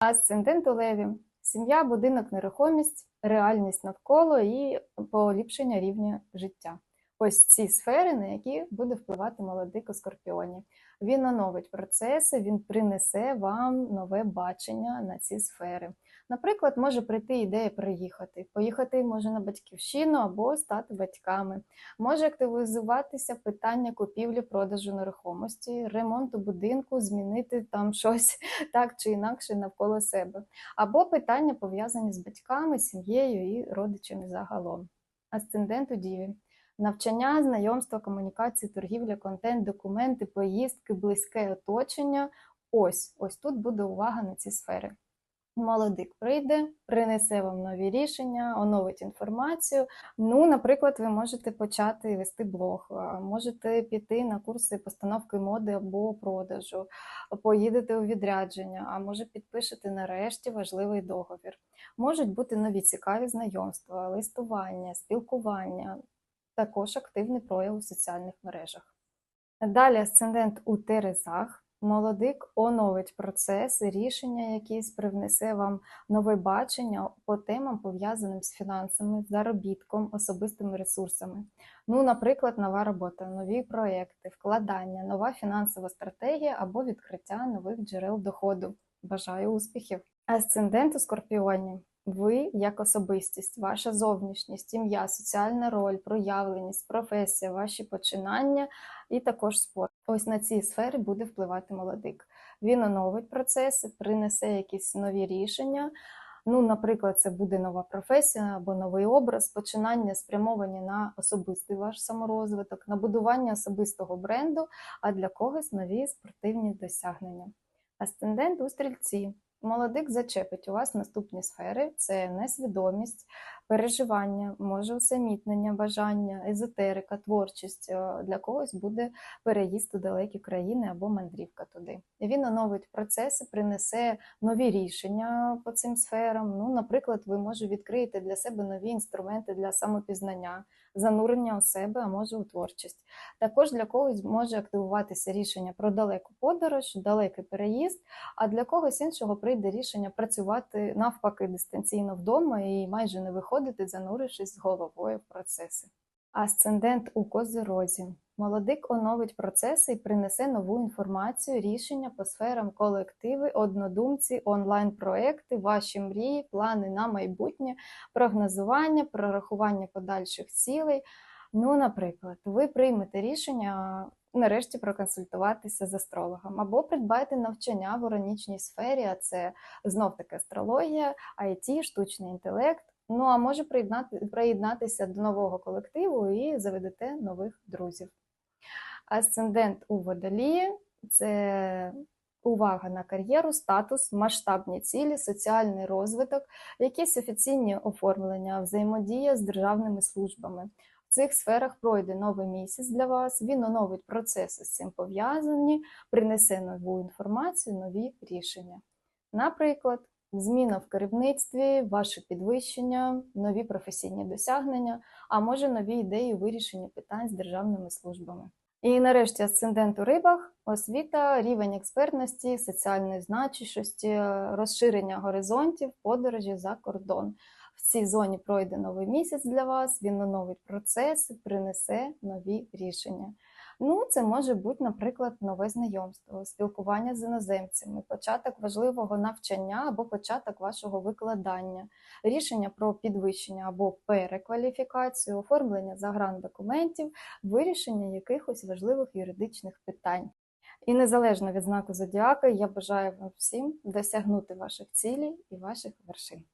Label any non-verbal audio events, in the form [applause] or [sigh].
Асцендент у леві. Сім'я, будинок, нерухомість, реальність навколо і поліпшення рівня життя. Ось ці сфери, на які буде впливати молодик у скорпіоні. Він оновить процеси, він принесе вам нове бачення на ці сфери. Наприклад, може прийти ідея приїхати. Поїхати може на батьківщину або стати батьками. Може активізуватися питання купівлі продажу нерухомості, ремонту будинку, змінити там [laughs] щось так чи інакше навколо себе. Або питання пов'язані з батьками, сім'єю і родичами загалом. Асцендент у діві. Навчання, знайомства, комунікації, торгівля, контент, документи, поїздки, близьке оточення. Ось, ось тут буде увага на ці сфери. Молодик прийде, принесе вам нові рішення, оновить інформацію. Ну, наприклад, ви можете почати вести блог, можете піти на курси постановки моди або продажу, поїдете у відрядження, а може підпишете нарешті важливий договір. Можуть бути нові цікаві знайомства, листування, спілкування, також активний прояв у соціальних мережах. Далі асцендент у Терезах. Молодик оновить процес, рішення якісь привнесе вам нове бачення по темам, пов'язаним з фінансами, заробітком, особистими ресурсами. Ну, наприклад, нова робота, нові проекти, вкладання, нова фінансова стратегія або відкриття нових джерел доходу. Бажаю успіхів! Асцендент у Скорпіоні. Ви як особистість, ваша зовнішність, ім'я, соціальна роль, проявленість, професія, ваші починання і також спорт. Ось на ці сфери буде впливати молодик. Він оновить процеси, принесе якісь нові рішення. Ну, наприклад, це буде нова професія або новий образ, починання спрямовані на особистий ваш саморозвиток, на будування особистого бренду, а для когось нові спортивні досягнення. Асцендент у стрільці. Молодик зачепить у вас наступні сфери: це несвідомість, переживання, може усамітнення, бажання, езотерика, творчість. Е, Для когось буде переїзд у далекі країни або мандрівка туди. Він оновить процеси, принесе нові рішення по цим сферам. Ну, наприклад, ви може відкриєте для себе нові інструменти для самопізнання, занурення у себе, а може у творчість. Також для когось може активуватися рішення про далеку подорож, далекий переїзд, а для когось іншого прийде рішення працювати навпаки дистанційно вдома і майже не виходити, занурившись з головою в процеси. Асцендент у Козирозі. Молодик оновить процеси і принесе нову інформацію, рішення по сферам колективи, однодумці, онлайн-проекти, ваші мрії, плани на майбутнє, прогнозування, прорахування подальших цілей. Ну, наприклад, ви приймете рішення нарешті проконсультуватися з астрологом або придбайте навчання в уранічній сфері, а це знов таки астрологія, IT, штучний інтелект. Ну а може приєднати, приєднатися до нового колективу і заведете нових друзів. Асцендент у водолії це увага на кар'єру, статус, масштабні цілі, соціальний розвиток, якісь офіційні оформлення, взаємодія з державними службами. В цих сферах пройде новий місяць для вас, він оновить процеси з цим пов'язані, принесе нову інформацію, нові рішення. Наприклад, зміна в керівництві, ваше підвищення, нові професійні досягнення, а може нові ідеї у вирішенні питань з державними службами. І нарешті асцендент у рибах, освіта, рівень експертності, соціальної значущості, розширення горизонтів, подорожі за кордон. В цій зоні пройде новий місяць для вас, він оновить процеси, принесе нові рішення. Ну, це може бути, наприклад, нове знайомство, спілкування з іноземцями, початок важливого навчання або початок вашого викладання, рішення про підвищення або перекваліфікацію, оформлення заграндокументів, вирішення якихось важливих юридичних питань. І незалежно від знаку зодіака, я бажаю вам всім досягнути ваших цілей і ваших вершин.